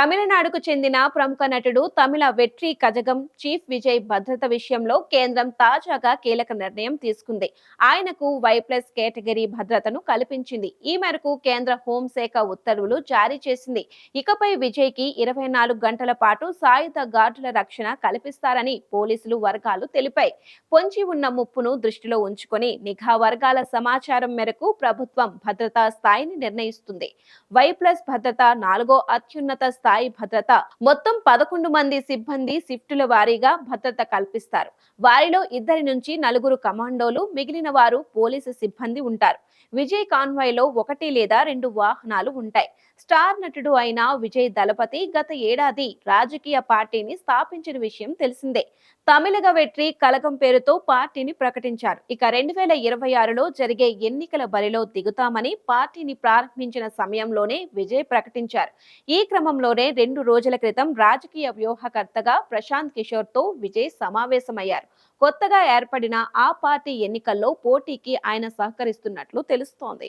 తమిళనాడుకు చెందిన ప్రముఖ నటుడు తమిళ వెట్రి కజగం చీఫ్ విజయ్ భద్రత విషయంలో కేంద్రం తాజాగా కీలక నిర్ణయం తీసుకుంది. ఆయనకు వై ప్లస్ కేటగిరీ భద్రతను కల్పించింది. ఈ మేరకు కేంద్ర హోంశాఖ ఉత్తర్వులు జారీ చేసింది. ఇకపై విజయ్కి ఇరవై నాలుగు గంటల పాటు సాయుధ గార్డుల రక్షణ కల్పిస్తారని పోలీసులు వర్గాలు తెలిపాయి. పొంచి ఉన్న ముప్పును దృష్టిలో ఉంచుకొని నిఘా వర్గాల సమాచారం మేరకు ప్రభుత్వం భద్రతా స్థాయిని నిర్ణయిస్తుంది. వై ప్లస్ భద్రత నాలుగో అత్యున్నత స్థాయి భద్రత. మొత్తం పదకొండు మంది సిబ్బంది షిఫ్టుల వారీగా భద్రత కల్పిస్తారు. వారిలో ఇద్దరి నుంచి నలుగురు కమాండోలు మిగిలిన వారు పోలీసు సిబ్బంది ఉంటారు. విజయ్ కాన్వాయ్లో ఒకటి లేదా రెండు వాహనాలు ఉంటాయి. స్టార్ నటుడు అయిన విజయ్ దళపతి గత ఏడాది రాజకీయ పార్టీని స్థాపించిన విషయం తెలిసిందే. తమిళగ వెట్రి కలగం పేరుతో పార్టీని ప్రకటించారు. ఇక రెండు వేల ఇరవై ఆరులో జరిగే ఎన్నికల బరిలో దిగుతామని పార్టీని ప్రారంభించిన సమయంలోనే విజయ్ ప్రకటించారు. ఈ క్రమంలోనే రెండు రోజుల క్రితం రాజకీయ వ్యూహకర్తగా ప్రశాంత్ కిషోర్తో విజయ్ సమావేశమయ్యారు. కొత్తగా ఏర్పడిన ఆ పార్టీ ఎన్నికల్లో పోటీకి ఆయన సహకరిస్తున్నట్లు తెలుస్తోంది.